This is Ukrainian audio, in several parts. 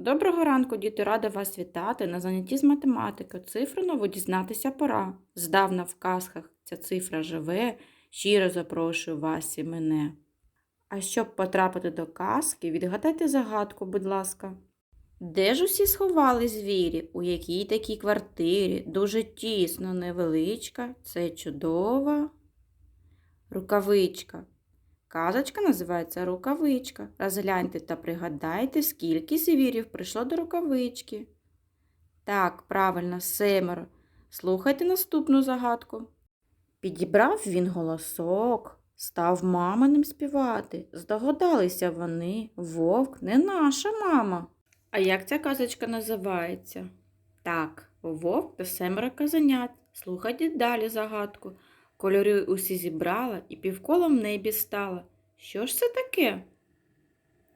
Доброго ранку, діти, рада вас вітати на занятті з математики. Цифру нову дізнатися пора. Здавна в казках ця цифра живе, щиро запрошую вас і мене. А щоб потрапити до казки, відгадайте загадку, будь ласка. Де ж усі сховали звірі? У якій такій квартирі? Дуже тісно, невеличка, це чудова рукавичка. Казочка називається Рукавичка. Розгляньте та пригадайте, скільки звірів прийшло до рукавички. Так, правильно, семеро. Слухайте наступну загадку. Підібрав він голосок, став маминим співати. Здогадалися вони, вовк не наша мама. А як ця казочка називається? Так, вовк та семеро казанят. Слухайте далі загадку. Кольори усі зібрала і півкола в небі стала. Що ж це таке?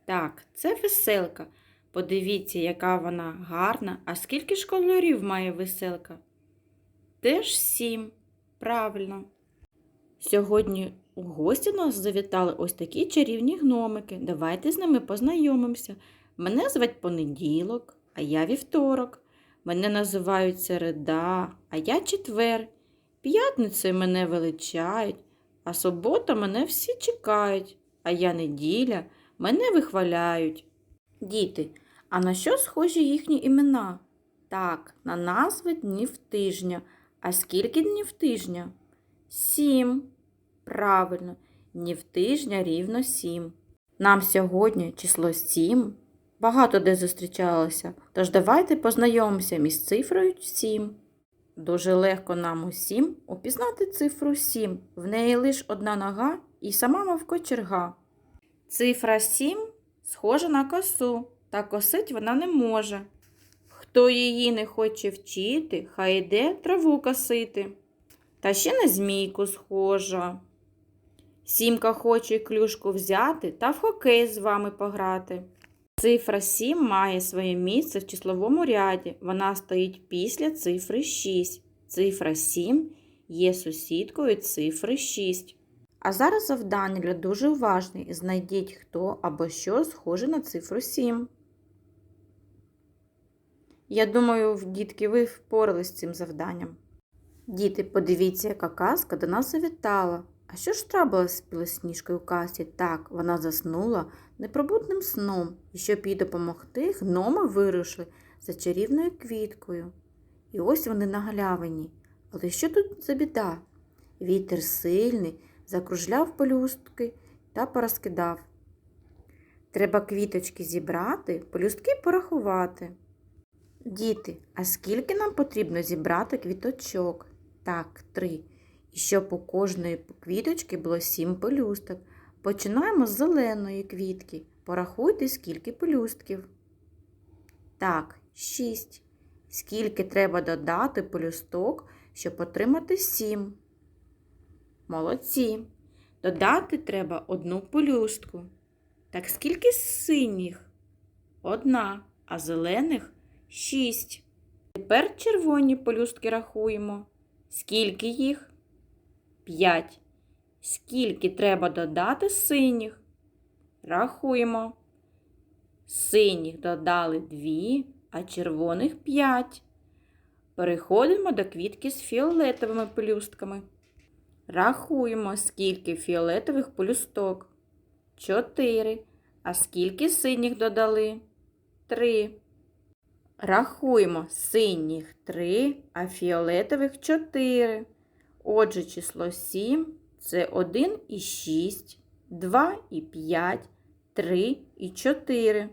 Так, це веселка. Подивіться, яка вона гарна, а скільки ж кольорів має веселка? Теж сім. Правильно. Сьогодні у гості нас завітали ось такі чарівні гномики. Давайте з ними познайомимося. Мене звать понеділок, а я вівторок. Мене називають середа, а я четвер. П'ятницею мене величають, а субота мене всі чекають, а я неділя, мене вихваляють. Діти, а на що схожі їхні імена? Так, на назви днів тижня. А скільки днів тижня? Сім. Правильно, днів тижня рівно сім. Нам сьогодні число сім багато де зустрічалося, тож давайте познайомимося із цифрою сім. Дуже легко нам усім упізнати цифру 7. В неї лише одна нога і сама мовко черга. Цифра 7 схожа на косу, та косить вона не може. Хто її не хоче вчити, хай йде траву косити. Та ще на змійку схожа. Сімка хоче клюшку взяти та в хокей з вами пограти. Цифра 7 має своє місце в числовому ряді. Вона стоїть після цифри 6. Цифра 7 є сусідкою цифри 6. А зараз завдання для дуже уважний. Знайдіть, хто або що схоже на цифру 7. Я думаю, дітки, ви впорались з цим завданням. Діти, подивіться, яка казка до нас завітала. А що ж трапилось з білосніжкою касі? Так, вона заснула непробудним сном, і щоб їй допомогти, гноми вирушили за чарівною квіткою. І ось вони на галявині. Але що тут за біда? Вітер сильний, закружляв пелюстки та порозкидав. Треба квіточки зібрати, пелюстки порахувати. Діти, а скільки нам потрібно зібрати квіточок? Так, три. І щоб у кожної квіточки було сім пелюсток. Починаємо з зеленої квітки. Порахуйте, скільки пелюстків. Так, шість. Скільки треба додати пелюсток, щоб отримати сім. Молодці. Додати треба одну пелюстку. Так скільки синіх? Одна, а зелених шість. Тепер червоні пелюстки рахуємо. Скільки їх? П'ять. Скільки треба додати синіх? Рахуємо. Синіх додали дві, а червоних п'ять. Переходимо до квітки з фіолетовими пелюстками. Рахуємо, скільки фіолетових пелюсток. Чотири. А скільки синіх додали? Три. Рахуємо синіх три, а фіолетових чотири. Отже, число 7 це 1 і 6, 2 і 5, 3 і 4.